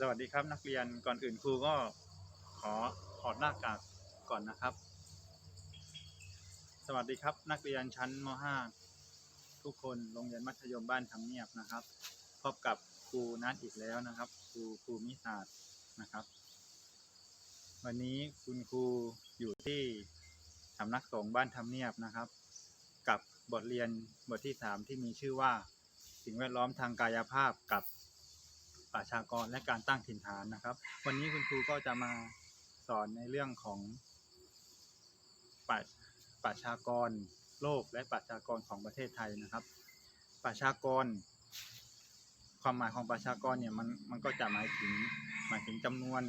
สวัสดีครับนักเรียนก่อนอื่นครูก็ขอถอดหน้ากากก่อนนะครับ สวัสดีครับนักเรียนชั้นม .5 ทุกคนโรงเรียนมัธยมบ้านทำเนียบนะครับ พบกับครูนัดอีกแล้วนะครับ ครูครูมิศาสตร์นะครับ วันนี้คุณครูอยู่ที่สำนักสงฆ์บ้านทำเนียบนะครับ กับบทเรียนบทที่ 3 ที่มีชื่อว่าสิ่งแวดล้อมทางกายภาพกับ ประชากรและการตั้งถิ่นฐานนะครับ วันนี้คุณครูก็จะมาสอนในเรื่องของประประชากรโลกและประชากรของประเทศไทยนะครับประชากร ความหมายของประชากรเนี่ยมันมันก็จะหมายถึงหมายถึงจำนวน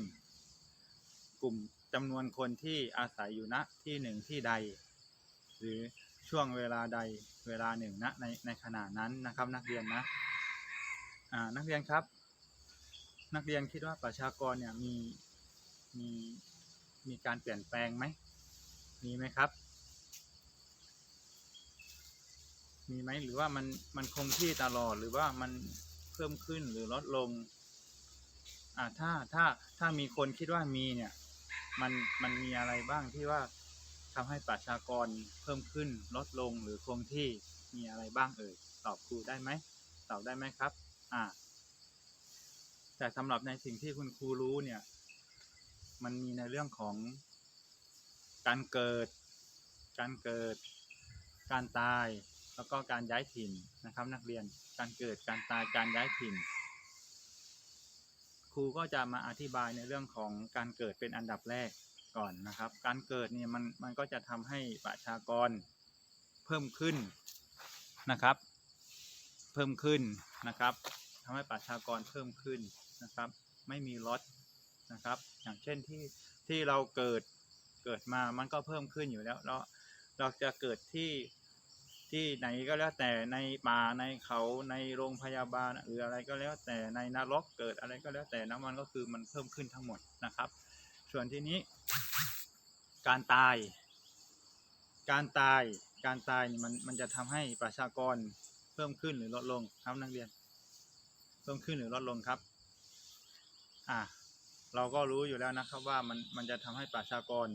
กลุ่มจำนวนคนที่อาศัยอยู่ณที่หนึ่งที่ใด หรือช่วงเวลาใดเวลาหนึ่งณในในขณะนั้นนะครับ นักเรียนนะอ่านักเรียนครับ นักเรียนคิดว่าประชากรเนี่ยมีมีมีการเปลี่ยนแปลงไหมมีไหมครับ มีไหมหรือว่ามันมันคงที่ตลอดหรือว่ามันเพิ่มขึ้นหรือลดลงอ่าถ้าถ้าถ้ามีคนคิดว่ามีเนี่ยมันมันมีอะไรบ้างที่ว่าทำให้ประชากรเพิ่มขึ้นลดลงหรือคงที่มีอะไรบ้างเอ่ยตอบครูได้ไหมตอบได้ไหมครับ อ่า แต่สำหรับในสิ่งที่คุณครูรู้เนี่ย มันมีในเรื่องของการเกิด การเกิด การตาย แล้วก็การย้ายถิ่นนะครับ นักเรียน การเกิด การตาย การย้ายถิ่น ครูก็จะมาอธิบายในเรื่องของการเกิดเป็นอันดับแรกก่อนนะครับ การเกิดเนี่ยมันมันก็จะทำให้ประชากรเพิ่มขึ้นนะครับ เพิ่มขึ้นนะครับทำให้ประชากรเพิ่มขึ้น นะครับ ไม่มีลดนะครับ อย่างเช่นที่ที่เราเกิดเกิดมามันก็เพิ่มขึ้นอยู่แล้วแล้วเราจะเกิดที่ที่ไหนก็แล้วแต่ในป่าในเขาในโรงพยาบาลหรืออะไรก็แล้วแต่ในนรกเกิดอะไรก็แล้วแต่น้ำมันก็คือมันเพิ่มขึ้นทั้งหมดนะครับ ส่วนที่นี้ การตาย การตายการตายมันมันจะทำให้ประชากรเพิ่มขึ้นหรือลดลงครับนักเรียน เพิ่มขึ้นหรือลดลงครับ อ่าเราก็รู้อยู่แล้วนะครับว่ามันมันจะทำให้ประชากร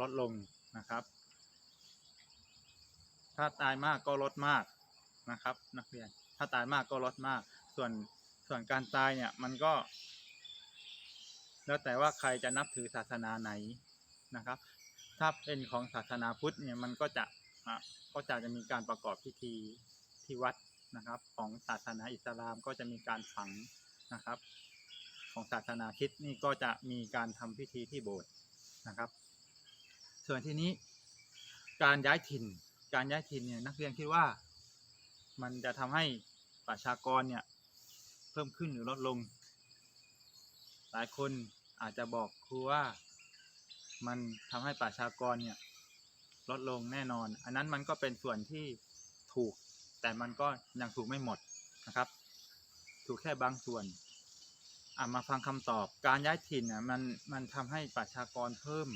ลดลงนะครับ ถ้าตายมากก็ลดมากนะครับ นักเรียน ถ้าตายมากก็ลดมาก ส่วนส่วนการตายเนี่ยมันก็ แล้วแต่ว่าใครจะนับถือศาสนาไหนนะครับ ถ้าเป็นของศาสนาพุทธเนี่ยมันก็จะก็จะจะมีการประกอบพิธีที่วัดนะครับ ของศาสนาอิสลามก็จะมีการฝังนะครับ ของศาสนาคิดนี่ก็จะมีการทำพิธีที่โบสถ์นะครับ ส่วนที่นี้การย้ายถิ่น การย้ายถิ่นเนี่ยนักเรียนคิดว่า มันจะทำให้ประชากรเนี่ยเพิ่มขึ้นหรือลดลง หลายคนอาจจะบอกครูว่ามันทำให้ประชากรเนี่ยลดลงแน่นอน อันนั้นมันก็เป็นส่วนที่ถูก แต่มันก็ยังถูกไม่หมดนะครับ ถูกแค่บางส่วน อะมาฟังคำตอบการย้ายถิ่นน่ะมันมันทำให้ประชากรเพิ่ม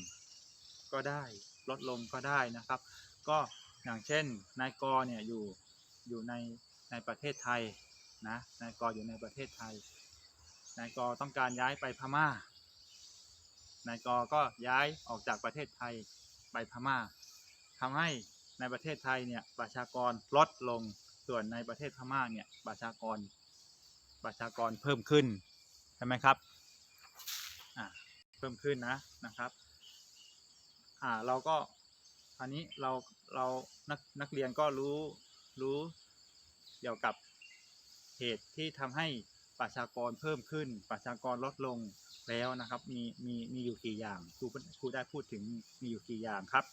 ก็ได้ลดลงก็ได้นะครับ ก็อย่างเช่นนายกเนี่ยอยู่อยู่ในในประเทศไทยนะนายกอยู่ในประเทศไทยนายกต้องการย้ายไปพม่านายกก็ย้ายออกจากประเทศไทยไปพม่าทำให้ในประเทศไทยเนี่ยประชากรลดลงส่วนในประเทศพม่าเนี่ยประชากรประชากรเพิ่มขึ้น ช่ไหมครับอ่าเพิ่มขึ้นนะนะครับอ่าเราก็อันนี้เราเรานักนักเรียนก็รู้รู้เกี่ยวกับเหตุที่ทำให้ประชากรเพิ่มขึ้นประชากรลดลงแล้วนะครับมีมีมีอยู่กี่อย่างครูครูได้พูดถึงมีอยู่กี่อย่างครับ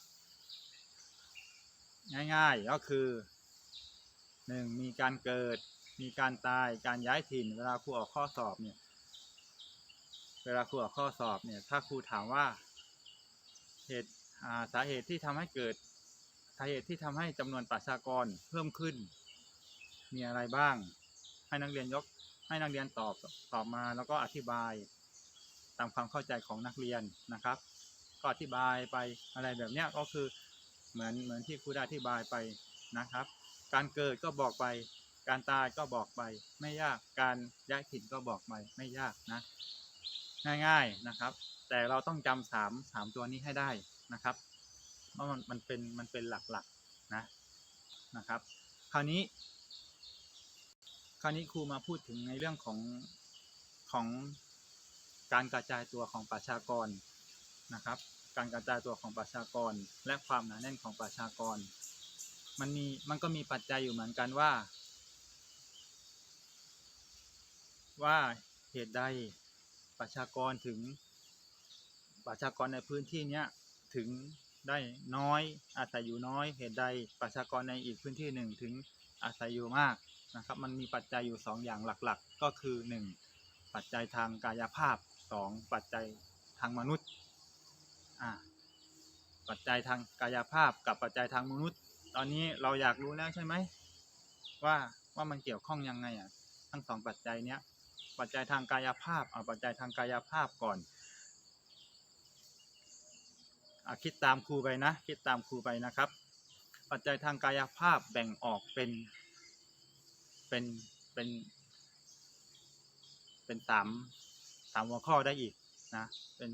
ง่ายๆก็คือหนึ่งมีการเกิดมีการตายการย้ายถิ่น เวลาครูออกข้อสอบเนี่ย เวลาครูออกข้อสอบเนี่ย ถ้าครูถามว่าเหตุาสาเหตุที่ทำให้เกิดสาเหตุที่ทำให้จำนวนประชากรเพิ่มขึ้น มีอะไรบ้าง ให้นักเรียนยกให้นักเรียนตอบตอบมาแล้วก็อธิบายตามความเข้าใจของนักเรียนนะครับ ก็อธิบายไปอะไรแบบนี้ก็คือเหมือนเหมือนที่ครูได้อธิบายไปนะครับ การเกิดก็บอกไป การตายก็บอกไป ไม่ยากการย้ายถิ่นก็บอกไปไม่ยากนะ ง่าย ๆนะครับ แต่เราต้องจำสามสามตัวนี้ให้ได้นะครับเพราะมันมันเป็นมันเป็นหลักๆนะนะครับ คราวนี้ คราวนี้ครูมาพูดถึงในเรื่องของของการกระจายตัวของประชากรนะครับ การกระจายตัวของประชากรและความหนาแน่นของประชากร มันมีมันก็มีปัจจัยอยู่เหมือนกันว่า ว่าเหตุใด ประชากรถึงประชากรในพื้นที่เนี้ยถึงได้น้อยอาศัยอยู่น้อยเหตุใดประชากรในอีกพื้นที่หนึ่งถึงอาศัยอยู่มากนะครับมันมีปัจจัยอยู่สองอย่างหลักๆ ก็คือหนึ่งปัจจัยทางกายภาพสองปัจจัยทางมนุษย์อ่าปัจจัยทางกายภาพกับปัจจัยทางมนุษย์ ตอนนี้เราอยากรู้แล้วใช่ไหมว่าว่ามันเกี่ยวข้องยังไงอะทั้งสองปัจจัยเนี้ย ปัจจัยทางกายภาพเอาปัจจัยทางกายภาพก่อนอคิดตามครูไปนะ คิดตามครูไปนะครับ ปัจจัยทางกายภาพแบ่งออกเป็นเป็นเป็นเป็นสามสามหัวข้อได้อีกนะเป็น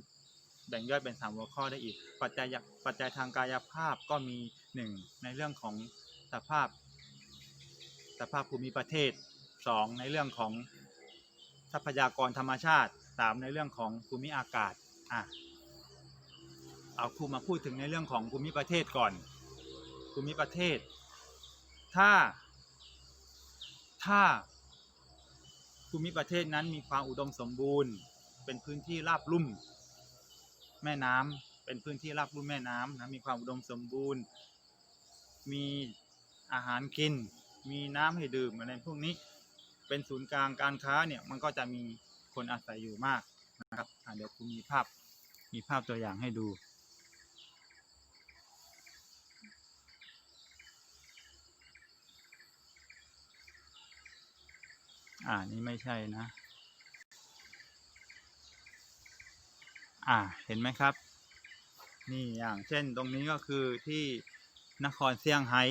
แบ่งย่อยเป็นสามหัวข้อได้อีก ปัจจัยปัจจัยทางกายภาพก็มีหนึ่งในเรื่องของสภาพสภาพภูมิประเทศสองในเรื่องของ ทรัพยากรธรรมชาติสามในเรื่องของภูมิอากาศอะเอาครูมาพูดถึงในเรื่องของภูมิประเทศก่อน ภูมิประเทศ ถ้า ถ้าภูมิประเทศนั้นมีความอุดมสมบูรณ์ เป็นพื้นที่ราบลุ่ม แม่น้ำเป็นพื้นที่ราบลุ่มแม่น้ำนะมีความอุดมสมบูรณ์ มีอาหารกิน มีน้ำให้ดื่มอะไรพวกนี้ เป็นศูนย์กลางการค้าเนี่ยมันก็จะมีคนอาศัยอยู่มากนะครับเดี๋ยวคุณมีภาพมีภาพตัวอย่างให้ดูอ่านี่ไม่ใช่นะ อ่า เห็นไหมครับ นี่อย่างเช่นตรงนี้ก็คือที่นครเซี่ยงไฮ้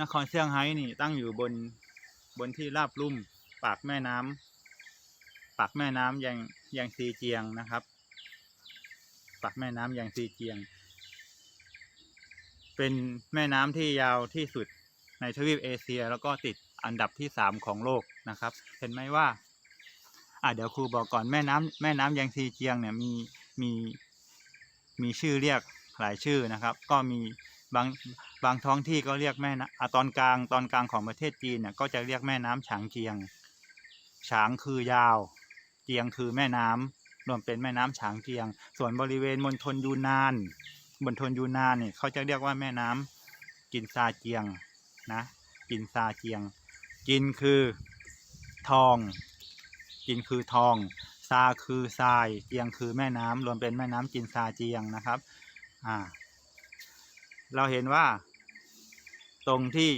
นครเซี่ยงไฮ้นี่ตั้งอยู่บน บนที่ราบลุ่มปากแม่น้ำปากแม่น้ำยังยังซีเจียงนะครับ ปากแม่น้ำยังซีเจียง เป็นแม่น้ำที่ยาวที่สุดในทวีปเอเชีย แล้วก็ติดอันดับที่สามของโลกนะครับ เห็นไหมว่าอะเดี๋ยวครูบอกก่อนแม่น้ำแม่น้ำยังซีเจียงเนี่ยมีมีมีชื่อเรียกหลายชื่อนะครับ ก็มีบาง บางท้องที่ก็เรียกแม่นะตอนกลางตอนกลางของประเทศจีนเนี่ยก็จะเรียกแม่น้ำฉางเจียง ฉางคือยาว เจียงคือแม่น้ำรวมเป็นแม่น้ำฉางเจียง ส่วนบริเวณมณฑลยูนานมณฑลยูนานเนี่ยเขาจะเรียกว่าแม่น้ำกินซาเจียงนะกินซาเจียงกินคือทองกินคือทอง ซาคือทราย เจียงคือแม่น้ำรวมเป็นแม่น้ำจินซาเจียงนะครับ อ่า เราเห็นว่า ตรงที่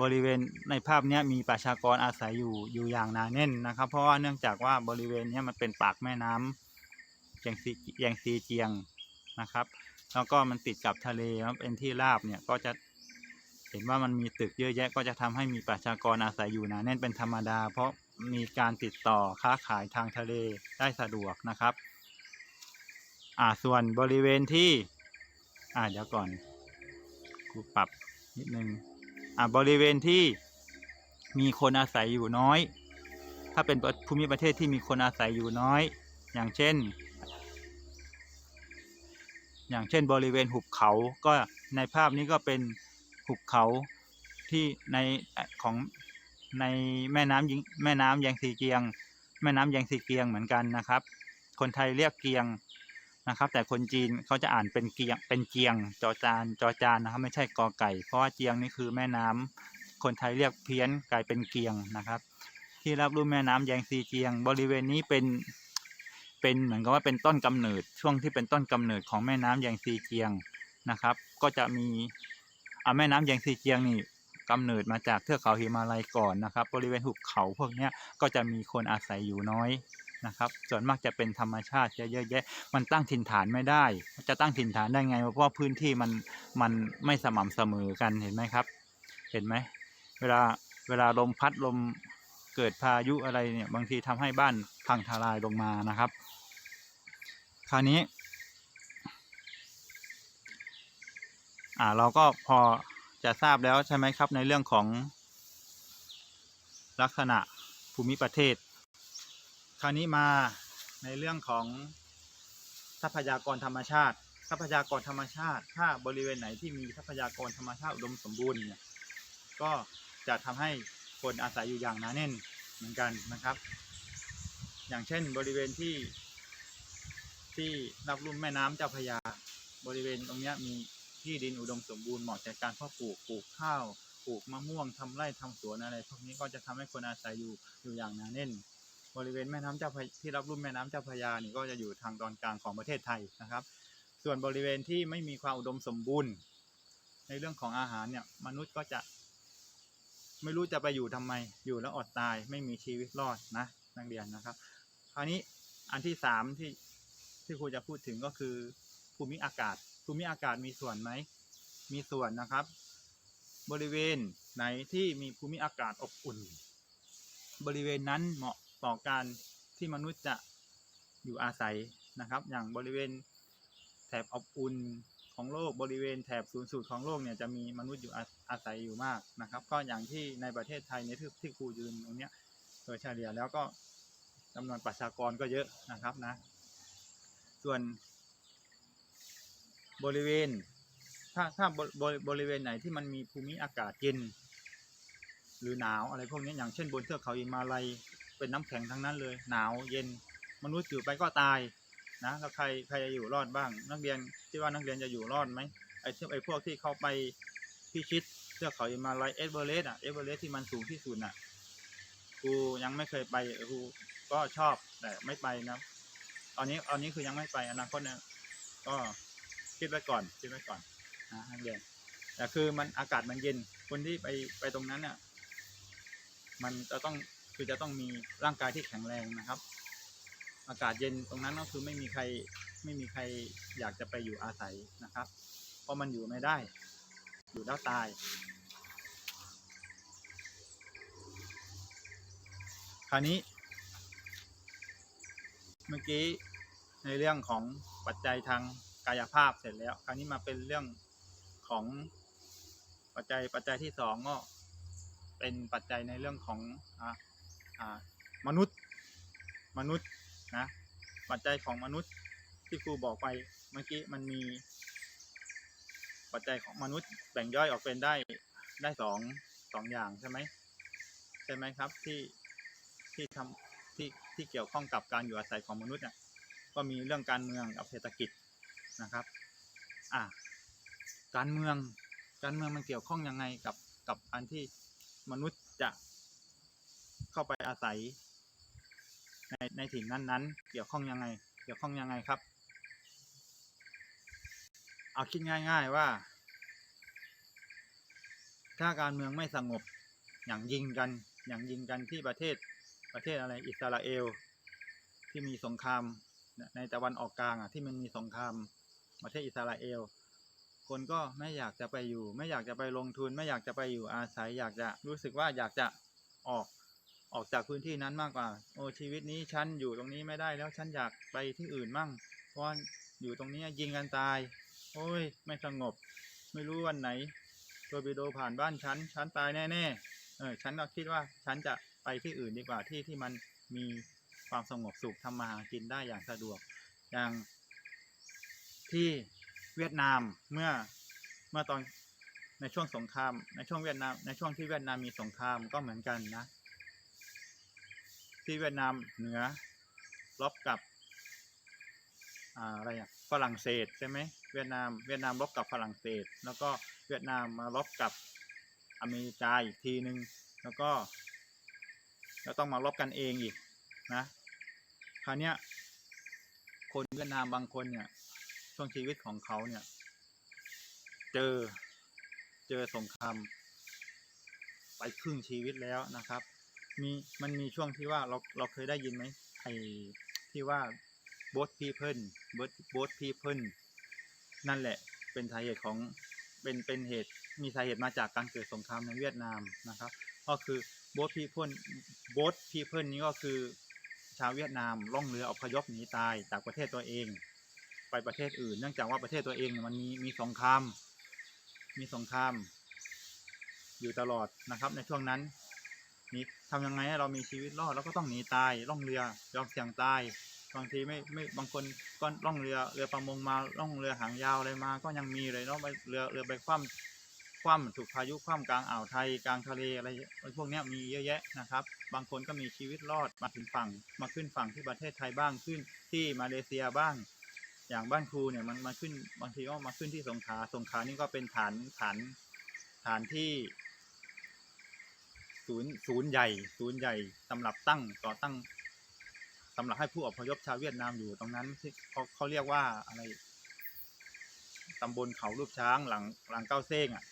บริเวณในภาพนี้มีประชากรอาศัยอยู่อยู่อย่างหนาแน่นนะครับ เพราะว่าเนื่องจากว่าบริเวณนี้มันเป็นปากแม่น้ำยังซียังซีเจียงนะครับ แล้วก็มันติดกับทะเลมันเป็นที่ราบเนี่ยก็จะเห็นว่ามันมีตึกเยอะแยะก็จะทำให้มีประชากรอาศัยอยู่หนาแน่นเป็นธรรมดา เพราะมีการติดต่อค้าขายทางทะเลได้สะดวกนะครับ อ่าส่วนบริเวณที่ อ่าเดี๋ยวก่อน ปรับนิดนึงอ่าบริเวณที่มีคนอาศัยอยู่น้อย ถ้าเป็นภูมิประเทศที่มีคนอาศัยอยู่น้อย อย่างเช่น อย่างเช่นบริเวณหุบเขาก็ในภาพนี้ก็เป็นหุบเขาที่ในของในแม่น้ำยิงแม่น้ำแยงซีเกียง แม่น้ำแยงซีเกียงเหมือนกันนะครับ คนไทยเรียกเกียง นะครับ แต่คนจีนเขาจะอ่านเป็นเกียงเป็นเกียงจอจานจอจานนะครับ ไม่ใช่กอไก่ เพราะว่าเจียงนี่คือแม่น้ำคนไทยเรียกเพี้ยนกลายเป็นเกียงนะครับ ที่รับรู้แม่น้ำแยงซีเจียง บริเวณนี้เป็นเป็นเหมือนกับว่าเป็นต้นกำเนิดช่วงที่เป็นต้นกำเนิดของแม่น้ำแยงซีเจียงนะครับ ก็จะมีอาแม่น้ำแยงซีเจียงนี่กำเนิดมาจากเทือกเขาหิมาลัยก่อนนะครับ บริเวณหุบเขาพวกนี้ก็จะมีคนอาศัยอยู่น้อย นะครับ ส่วนมากจะเป็นธรรมชาติเยอะแยะ มันตั้งถิ่นฐานไม่ได้ จะตั้งถิ่นฐานได้ไง เพราะว่าพื้นที่มันมันไม่สม่ำเสมอกันเห็นไหมครับ เห็นไหมเวลาเวลาลมพัดลมเกิดพายุอะไรเนี่ยบางทีทำให้บ้านพังทลายลงมานะครับ คราวนี้อ่าเราก็พอจะทราบแล้วใช่ไหมครับในเรื่องของลักษณะภูมิประเทศ คราวนี้มาในเรื่องของทรัพยากรธรรมชาติ ทรัพยากรธรรมชาติ ถ้าบริเวณไหนที่มีทรัพยากรธรรมชาติอุดมสมบูรณ์เนี่ยก็จะทำให้คนอาศัยอยู่อย่างหนาแน่นเหมือนกันนะครับ อย่างเช่นบริเวณที่ที่รับลุ่มแม่น้ำเจ้าพยา บริเวณตรงเนี้ยมีที่ดินอุดมสมบูรณ์เหมาะแก่การเพาะปลูกปลูกข้าว ปลูกมะม่วงทำไร่ทำสวนอะไรพวกนี้ก็จะทำให้คนอาศัยอยู่อยู่อย่างหนาแน่น บริเวณแม่น้ำเจ้าพระที่รับลุ่มแม่น้ำเจ้าพระยานี่ก็จะอยู่ทางตอนกลางของประเทศไทยนะครับ ส่วนบริเวณที่ไม่มีความอุดมสมบูรณ์ ในเรื่องของอาหารเนี่ยมนุษย์ก็จะ ไม่รู้จะไปอยู่ทำไมอยู่แล้วอดตายไม่มีชีวิตรอดนะนักเรียนนะครับ คราวนี้อันที่สามที่ที่ครูจะพูดถึงก็คือภูมิอากาศ ภูมิอากาศมีส่วนไหม มีส่วนนะครับ บริเวณไหนที่มีภูมิอากาศอบอุ่น บริเวณนั้นเหมาะ ต่อการที่มนุษย์จะอยู่อาศัยนะครับ อย่างบริเวณแถบอบอุ่นของโลกบริเวณแถบศูนย์สูตรของโลกเนี่ยจะมีมนุษย์อยู่อาศัยอยู่มากนะครับ ก็อย่างที่ในประเทศไทยในที่ที่ครูยืนตรงเนี้ยโดยเฉลี่ยแล้วก็จำนวนประชากรก็เยอะนะครับนะ ส่วนบริเวณ ถ้าถ้าบริบริบริเวณไหนที่มันมีภูมิอากาศเย็น หรือหนาวอะไรพวกนี้อย่างเช่นบนเทือกเขาอิมาลัย เป็นน้ำแข็งทั้งนั้นเลย หนาวเย็นมนุษย์อยู่ไปก็ตายนะแล้วใครใครจะอยู่รอดบ้าง นักเรียนที่ว่านักเรียนจะอยู่รอดไหมไอ้ที่ไอ้พวกที่เข้าไปพิชิตเทือกเขาอิมาลัยเอเวอเรสต์อะเอเวอเรสต์ที่มันสูงที่สุดน่ะครูยังไม่เคยไปครูก็ชอบแต่ไม่ไปนะตอนนี้ตอนนี้คือยังไม่ไปอนาคตเนี่ยก็คิดไว้ก่อนคิดไว้ก่อนนะนักเรียนแต่คือมันอากาศมันเย็นคนที่ไปไปตรงนั้นเนี่ยมันจะต้อง คือจะต้องมีร่างกายที่แข็งแรงนะครับ อากาศเย็นตรงนั้นก็คือไม่มีใครไม่มีใครอยากจะไปอยู่อาศัยนะครับ เพราะมันอยู่ไม่ได้ อยู่แล้วตายคราวนี้ เมื่อกี้ในเรื่องของปัจจัยทางกายภาพเสร็จแล้ว คราวนี้มาเป็นเรื่องของปัจจัยปัจจัยที่สองก็เป็นปัจจัยในเรื่องของอ มนุษย์มนุษย์นะปัจจัยของมนุษย์ที่ครูบอกไปเมื่อกี้มันมีปัจจัยของมนุษย์แบ่งย่อยออกเป็นได้ได้สองสองอย่างใช่ไหมใช่ไหมครับที่ที่ทำที่ที่เกี่ยวข้องกับการอยู่อาศัยของมนุษย์เนี่ยก็มีเรื่องการเมืองกับเศรษฐกิจนะครับอะการเมืองการเมืองมันเกี่ยวข้องยังไงกับกับอันที่มนุษย์จะ เข้าไปอาศัย ในในถิ่นนั้นๆ เกี่ยวข้องยังไง เกี่ยวข้องยังไงครับ เอาคิดง่าย ๆว่า ถ้าการเมืองไม่สงบอย่างยิงกันอย่างยิงกันที่ประเทศประเทศอะไรอิสราเอล ที่มีสงครามในตะวันออกกลางอะที่มันมีสงครามประเทศอิสราเอล คนก็ไม่อยากจะไปอยู่ ไม่อยากจะไปลงทุน ไม่อยากจะไปอยู่อาศัย อยากจะรู้สึกว่าอยากจะออก ออกจากพื้นที่นั้นมากกว่า โอ้ชีวิตนี้ฉันอยู่ตรงนี้ไม่ได้แล้วฉันอยากไปที่อื่นมั่ง เพราะอยู่ตรงนี้ยิงกันตาย โอ้ย ไม่สงบ ไม่รู้วันไหนโทรบิโดผ่านบ้านฉันฉันตายแน่ๆเออฉันก็คิดว่าฉันจะไปที่อื่นดีกว่าที่ที่มันมีความสงบสุขทำมาหากินได้อย่างสะดวก อย่างที่เวียดนามเมื่อเมื่อตอนในช่วงสงคราม ในช่วงเวียดนามในช่วงที่เวียดนามมีสงครามก็เหมือนกันนะ ที่เวียดนามเหนือรบกับอ่าอะไรอะฝรั่งเศสใช่ไหมเวียดนามเวียดนามรบกับฝรั่งเศส แล้วก็เวียดนามมารบกับอเมริกาอีกทีหนึ่งแล้วก็แล้วต้องมารบกันเองอีกนะคราวเนี้ยคนเวียดนามบางคนเนี่ยช่วงชีวิตของเขาเนี่ย เจอเจอสงครามไปครึ่งชีวิตแล้วนะครับ มีมันมีช่วงที่ว่าเราเราเคยได้ยินไหมไอ้ที่ว่า both people both both people นั่นแหละเป็นสาเหตุของเป็นเป็นเหตุมีสาเหตุมาจากการเกิดสงครามในเวียดนามนะครับ ก็คือโบสพีเพิลโบสพีเพิลนี้ก็คือชาวเวียดนามล่องเรืออพยพหนีตายจากประเทศตัวเอง ไปประเทศอื่น เนื่องจากว่าประเทศตัวเองมันมีมีสงครามมีสงครามอยู่ตลอดนะครับในช่วงนั้น นี่ทำยังไงให้เรามีชีวิตรอดเราก็ต้องหนีตายล่องเรือยอมเสี่ยงตายบางทีไม่ไม่บางคนก็ล่องเรือเรือประมงมาล่องเรือหางยาวอะไรมา ก็ยังมีเลยเนาะไปเรือเรือไปคว่ำคว่ำถูกพายุคว่ำกลางอ่าวไทยกลางทะเลอะไรพวกเนี้ยมีเยอะแยะนะครับ บางคนก็มีชีวิตรอดมาถึงฝั่ง มาขึ้นฝั่งที่ประเทศไทยบ้างขึ้นที่มาเลเซียบ้าง อย่างบ้านครูเนี่ยมันมาขึ้นบางทีก็มาขึ้นที่สงขลาสงขลานี่ก็เป็นฐานฐานฐานที่ ศูนย์ศูนย์ใหญ่ ศูนย์ใหญ่สำหรับตั้งต่อตั้งสำหรับให้ผู้อพยพชาวเวียดนามอยู่ตรงนั้นที่เขาเขาเรียกว่าอะไรตำบลเขารูปช้างหลังหลังเก้าเซ้งอะ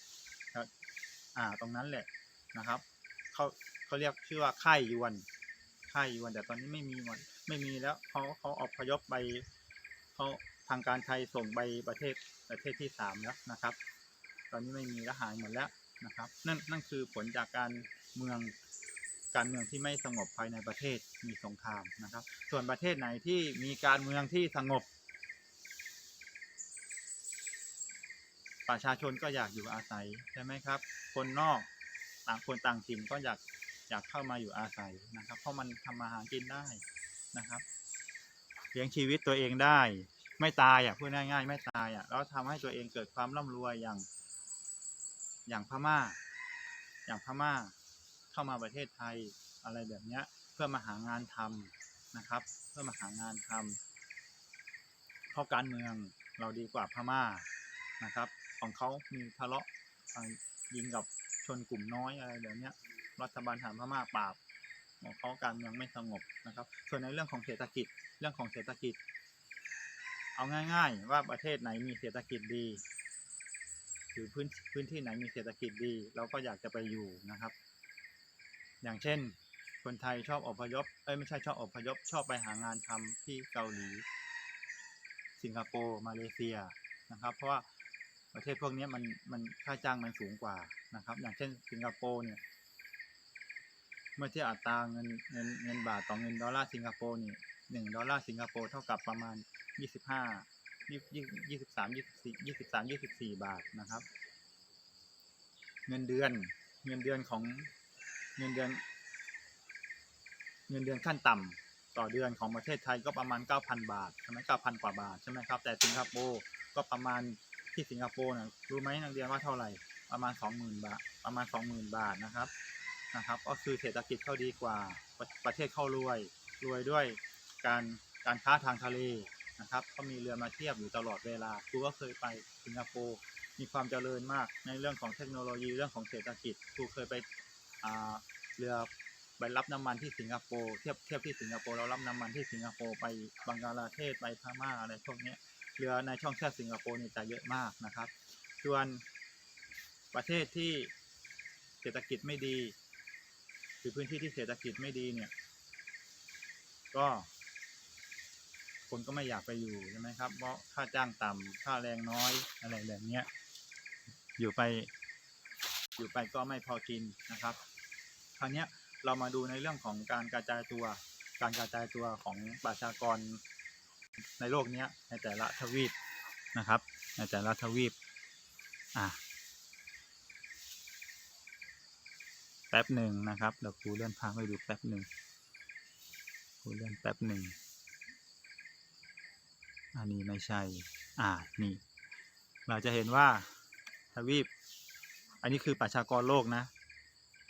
ครับอ่าตรงนั้นแหละนะครับเขาเขาเรียกชื่อว่าค่ายยวนค่ายยวนแต่ตอนนี้ไม่มีหมดไม่มีแล้วเขาเขาอพยพไปเขาทางการไทยส่งไปประเทศประเทศที่สามแล้วนะครับ ตอนนี้ไม่มีแล้วหายหมดแล้ว นะครับนั่นนั่นคือผลจากการเมืองการเมืองที่ไม่สงบภายในประเทศมีสงครามนะครับ ส่วนประเทศไหนที่มีการเมืองที่สงบ ประชาชนก็อยากอยู่อาศัยใช่ไหมครับ คนนอกต่างคนต่างถิ่นก็อยากอยากเข้ามาอยู่อาศัยนะครับ เพราะมันทำมาหากินได้นะครับเลี้ยงชีวิตตัวเองได้ ไม่ตายอะพูดง่ายๆ ไม่ตายอะแล้วทำให้ตัวเองเกิดความร่ำรวยอย่าง อย่างพม่า อย่างพม่าเข้ามาประเทศไทยอะไรแบบเนี้ยเพื่อมาหางานทำนะครับ เพื่อมาหางานทำเพราะการเมืองเราดีกว่าพม่านะครับ ของเขามีทะเลาะยิงกับชนกลุ่มน้อยอะไรแบบเนี้ยรัฐบาลทหารพม่าปราบของเขาการเมืองไม่สงบนะครับ ส่วนในเรื่องของเศรษฐกิจเรื่องของเศรษฐกิจ เอาง่าย ๆ ว่าประเทศไหนมีเศรษฐกิจดี หรือพื้นพื้นที่ไหนมีเศรษฐกิจดี เราก็อยากจะไปอยู่นะครับ อย่างเช่น คนไทยชอบอพยพเอ้ยไม่ใช่ชอบอพยพชอบไปหางานทำที่เกาหลี สิงคโปร์มาเลเซียนะครับ เพราะว่าประเทศพวกนี้มันมันค่าจ้างมันสูงกว่านะครับ อย่างเช่น สิงคโปร์เนี่ยเมื่อเทียบอัตราเงินเงินเงินบาทต่อเงินดอลลาร์สิงคโปร์นี่หนึ่งดอลลาร์สิงคโปร์เท่ากับประมาณยี่สิบห้า ยี่ยี่ยี่สิบสามยี่สิบสี่ยี่สิบสามยี่สิบสี่บาทนะครับ เงินเดือนเงินเดือนของเงินเดือน เงินเดือนขั้นต่ำต่อเดือนของประเทศไทยก็ประมาณเก้าพันบาทใช่ไหมเก้าพันกว่าบาทใช่ไหมครับ แต่สิงคโปร์ก็ประมาณที่สิงคโปร์นะรู้ไหมนักเรียนว่าเท่าไหร่ประมาณสองหมื่นบาทประมาณสองหมื่นบาทนะครับนะครับก็คือเศรษฐกิจเขาดีกว่าประประเทศเข้ารวยรวยด้วยการการค้าทางทะเล นะครับเขามีเรือมาเทียบอยู่ตลอดเวลาครูก็เคยไปสิงคโปร์มีความเจริญมากในเรื่องของเทคโนโลยีเรื่องของเศรษฐกิจครูเคยไปเรือไปรับน้ำมันที่สิงคโปร์เทียบเทียบที่สิงคโปร์เรารับน้ำมันที่สิงคโปร์ไปบังกลาเทศไปพม่าอะไรพวกนี้เรือในช่องแคบสิงคโปร์นี่จะเยอะมากนะครับ ส่วนประเทศที่เศรษฐกิจไม่ดี หรือพื้นที่ที่เศรษฐกิจไม่ดีเนี่ย ก็ คนก็ไม่อยากไปอยู่ใช่ไหมครับ เพราะค่าจ้างต่ำค่าแรงน้อยอะไรแบบเนี้ยอยู่ไป อยู่ไปก็ไม่พอกินนะครับ คราวนี้เรามาดูในเรื่องของการกระจายตัว การกระจายตัวของประชากรในโลกนี้ในแต่ละทวีปนะครับ ในแต่ละทวีปอะแป๊บหนึ่งนะครับเดี๋ยวครูเลื่อนภาพให้ดูแป๊บหนึ่งครูเลื่อนแป๊บหนึ่ง อันนี้ไม่ใช่ อ่า นี่ เราจะเห็นว่าทวีป อันนี้คือประชากรโลกนะ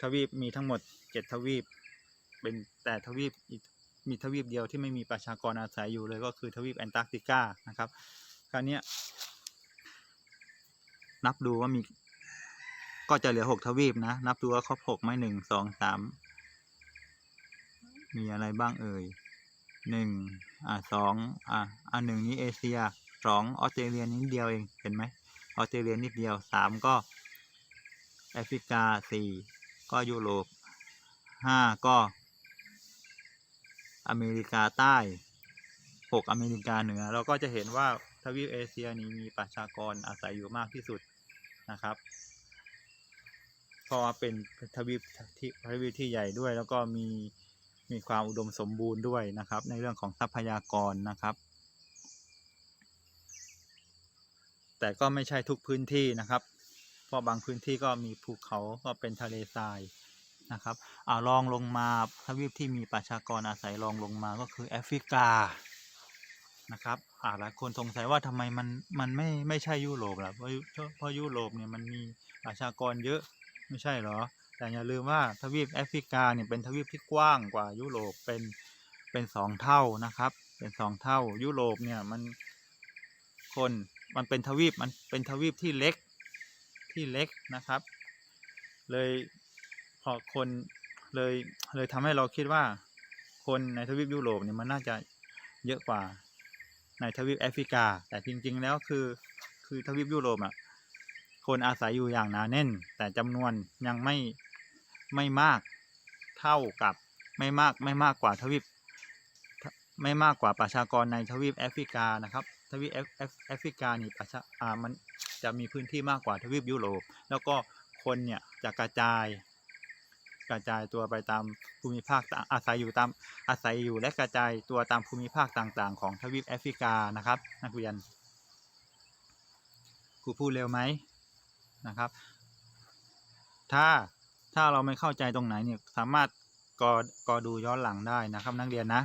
ทวีปมีทั้งหมดเจ็ดทวีป เป็นแต่ทวีปมีทวีปเดียวที่ไม่มีประชากรอาศัยอยู่เลยก็คือทวีปแอนตาร์กติกา นะครับ คราวนี้นับดูว่ามี ก็จะเหลือหกทวีปนะ นับดูว่าครบหกไหมหนึ่งสองสามมีอะไรบ้างเอ่ย หนึ่งอ่าสองอ่าอ่าหนึ่งนี้เอเชียสองออสเตรเลียนิดเดียวเองเห็นไหมออสเตรเลียนิดเดียวสามก็แอฟริกาสี่ก็ยุโรปห้าก็อเมริกาใต้หกอเมริกาเหนือ เราก็จะเห็นว่าทวีปเอเชียนี้มีประชากรอาศัยอยู่มากที่สุดนะครับเพราะว่าเป็นทวีปที่ทวีปที่ใหญ่ด้วยแล้วก็มี มีความอุดมสมบูรณ์ด้วยนะครับ ในเรื่องของทรัพยากรนะครับ แต่ก็ไม่ใช่ทุกพื้นที่นะครับ เพราะบางพื้นที่ก็มีภูเขาก็เป็นทะเลทรายนะครับอ่าลองลงมาทวีปที่มีประชากรอาศัยรองลงมาก็คือแอฟริกานะครับอ่าหลายคนสงสัยว่าทำไมมันมันไม่ไม่ใช่ยุโรปล่ะเพราะเพราะยุโรปเนี่ยมันมีประชากรเยอะไม่ใช่เหรอ แต่อย่าลืมว่าทวีปแอฟริกาเนี่ยเป็นทวีปที่กว้างกว่ายุโรปเป็นเป็นสองเท่านะครับ เป็นสองเท่ายุโรปเนี่ยมันคนมันเป็นทวีปมันเป็นทวีปที่เล็กที่เล็กนะครับ เลยพอคนเลยเลยทำให้เราคิดว่า คนในทวีปยุโรปเนี่ยมันน่าจะเยอะกว่าในทวีปแอฟริกา แต่จริง ๆ แล้วคือคือทวีปยุโรปอะคนอาศัยอยู่อย่างหนาแน่น แต่จำนวนยังไม่ ไม่มากเท่ากับไม่มากไม่มากกว่าทวีปไม่มากกว่าประชากรในทวีปแอฟริกานะครับ ทวีปแอฟริกานี่ประชาอ่ามันจะมีพื้นที่มากกว่าทวีปยุโรป แล้วก็คนเนี่ยจะกระจาย กระจายตัวไปตามภูมิภาคอาศัยอยู่ตามอาศัยอยู่และกระจายตัวตามภูมิภาคต่างๆ ของทวีปแอฟริกานะครับนักเรียนครูพูดเร็วไหมนะครับ ถ้า ถ้าเราไม่เข้าใจตรงไหนเนี่ยสามารถกอกอดูย้อนหลังได้นะครับ นักเรียนนะ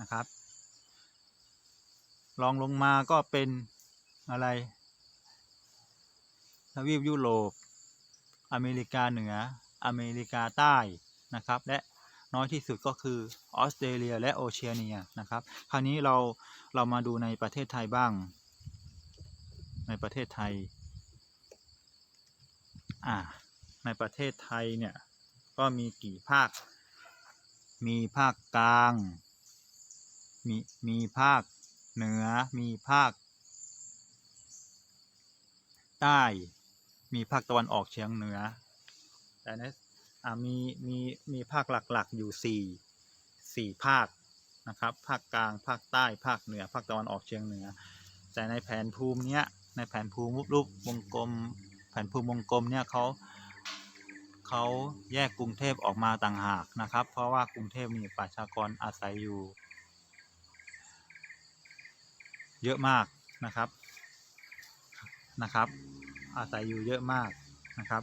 นะครับลองลงมาก็เป็นอะไรทวีปยุโรป อเมริกาเหนือ อเมริกาใต้นะครับ และน้อยที่สุดก็คือออสเตรเลียและโอเชียเนียนะครับ คราวนี้เราเรามาดูในประเทศไทยบ้าง ในประเทศไทย อ่า ในประเทศไทยเนี่ยก็มีกี่ภาค มีภาคกลาง มีมีภาคเหนือ มีภาค ใต้ มีภาคตะวันออกเฉียงเหนือ แต่ในอ่ามีมีมีภาคหลักๆอยู่สี่สี่ภาคนะครับ ภาคกลาง ภาคใต้ ภาคเหนือ ภาคตะวันออกเฉียงเหนือ แต่ในแผนภูมิเนี้ย ในแผนภูมิรูปวงกลม แผนภูมิวงกลมเนี่ยเขา เขาแยกกรุงเทพออกมาต่างหากนะครับ เพราะว่ากรุงเทพมีประชากรอาศัยอยู่ เยอะมากนะครับนะครับ อาศัยอยู่เยอะมากนะครับ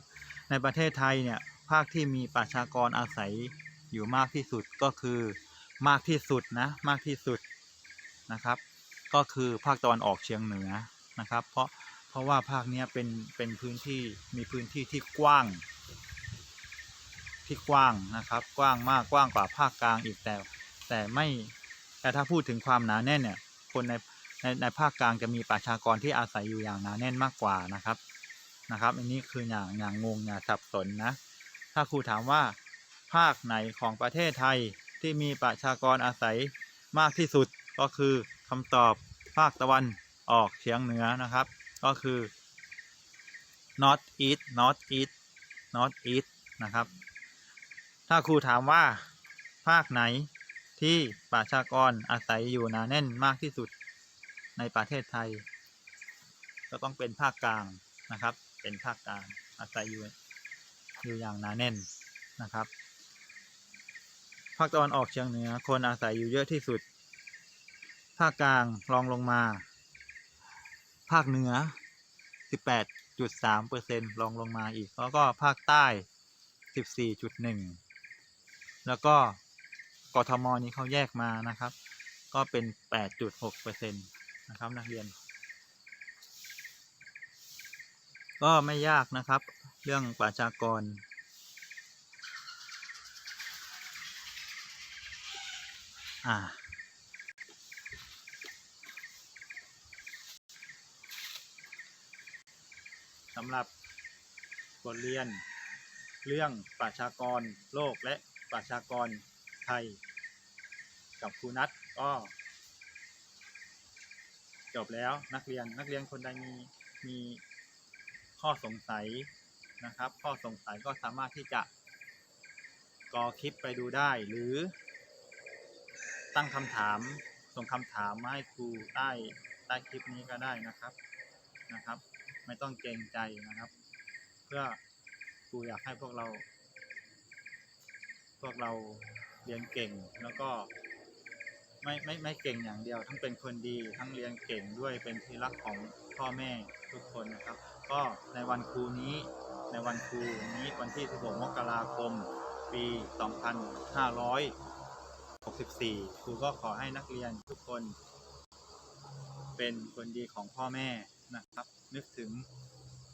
ในประเทศไทยเนี่ยภาคที่มีประชากรอาศัยอยู่มากที่สุดก็คือมากที่สุดนะมากที่สุดนะครับ ก็คือภาคตะวันออกเฉียงเหนือนะครับ เพราะเพราะว่าภาคเนี้ยเป็นเป็นพื้นที่มีพื้นที่ที่กว้าง ที่กว้างนะครับ กว้างมากกว้างกว่าภาคกลางอีกแต่ แต่ไม่แต่ถ้าพูดถึงความหนาแน่นเนี่ยคนในในในภาคกลางจะมีประชากรที่อาศัยอยู่อย่างหนาแน่นมากกว่านะครับนะครับ อันนี้คืออย่างอย่างงงอย่างสับสนนะถ้าครูถามว่าภาคไหนของประเทศไทยที่มีประชากรอาศัยมากที่สุดก็คือคำตอบภาคตะวันออกเฉียงเหนือนะครับ ก็คือ north east north east north east นะครับ ถ้าครูถามว่า ภาคไหนที่ประชากรอาศัยอยู่หนาแน่นมากที่สุดในประเทศไทย ก็ต้องเป็นภาคกลางนะครับ เป็นภาคกลางอาศัยอยู่อยู่อย่างหนาแน่นนะครับ ภาคตะวันออกเฉียงเหนือคนอาศัยอยู่เยอะที่สุด ภาคกลางรองลงมา ภาคเหนือ 18.3เปอร์เซ็นรองลงมาอีก แล้วก็ภาคใต้ 14.1 แล้วก็กทมนี้เขาแยกมานะครับ ก็เป็น 8.6เปอร์เซ็นนะครับนักเรียน ก็ไม่ยากนะครับ เรื่องประชากร อ่าสำหรับบทเรียน เรื่องประชากรโลกและ ประชากรไทย กับครูนัทก็จบแล้วนักเรียนนักเรียนคนใดมีมีข้อสงสัยนะครับ ข้อสงสัยก็สามารถที่จะกอคลิปไปดูได้ หรือ ตั้งคำถามส่งคำถามมาให้ครูใต้ใต้คลิปนี้ก็ได้นะครับนะครับ ไม่ต้องเกรงใจนะครับ เพื่อครูอยากให้พวกเรา พวกเราเรียนเก่งแล้วก็ไม่ไม่ไม่เก่งอย่างเดียว ทั้งเป็นคนดีทั้งเรียนเก่งด้วยเป็นที่รักของพ่อแม่ทุกคนนะครับ ก็ในวันครูนี้ในวันครูนี้วันที่ 16 มกราคม ปี 2564 ครูก็ขอให้นักเรียนทุกคน เป็นคนดีของพ่อแม่นะครับ นึกถึง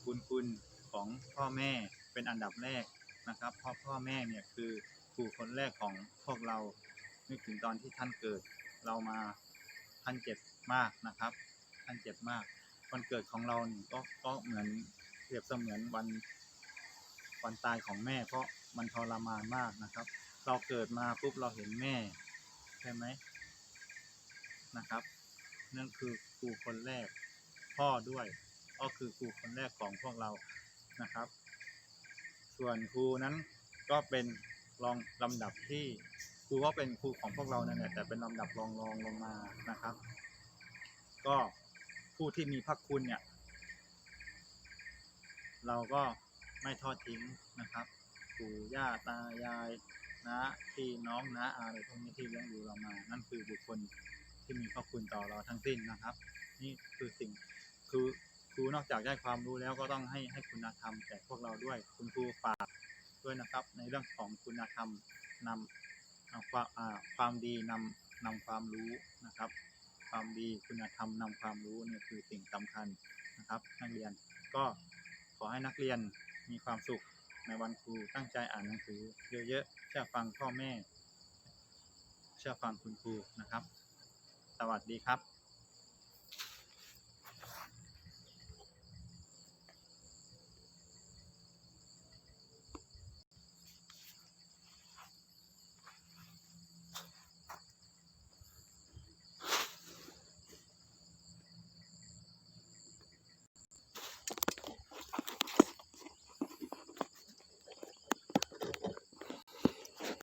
บุญคุณของพ่อแม่เป็นอันดับแรกนะครับ เพราะพ่อแม่เนี่ยคือ ครูคนแรกของพวกเรานึกถึงตอนที่ท่านเกิด เรามาท่านเจ็บมากนะครับ ท่านเจ็บมาก วันเกิดของเรานี่ก็ก็เหมือนเปรียบเสมือนวันวันตายของแม่เพราะมันทรมานมากนะครับ เราเกิดมาปุ๊บเราเห็นแม่ใช่ไหมนะครับ นั่นคือครูคนแรกพ่อด้วย ก็คือครูคนแรกของพวกเรานะครับ ส่วนครูนั้นก็เป็น รองลำดับที่ครูก็เป็นครูของพวกเราเนั่นแหละแต่เป็นลำดับรองรองลงมานะครับ ก็ผู้ที่มีพระคุณเนี่ย เราก็ไม่ทอดทิ้งนะครับปู่ย่าตายายนะพี่น้องนะอะไรพวกนี้ที่เลี้ยงดูเรามา นั่นคือบุคคลที่มีพระคุณต่อเราทั้งสิ้นนะครับ นี่คือสิ่งคือครูนอกจากได้ความรู้แล้วก็ต้องให้ให้คุณธรรมแก่พวกเราด้วย คุณครูฝาก ด้วยนะครับ ในเรื่องของคุณธรรมนำเอาความความดีนำนำความรู้นะครับ ความดีคุณธรรมนำความรู้เนี่ยคือสิ่งสำคัญนะครับ นักเรียนก็ขอให้นักเรียนมีความสุขในวันครูตั้งใจอ่านหนังสือเยอะๆเชื่อฟังพ่อแม่ เชื่อฟังคุณครูนะครับ สวัสดีครับ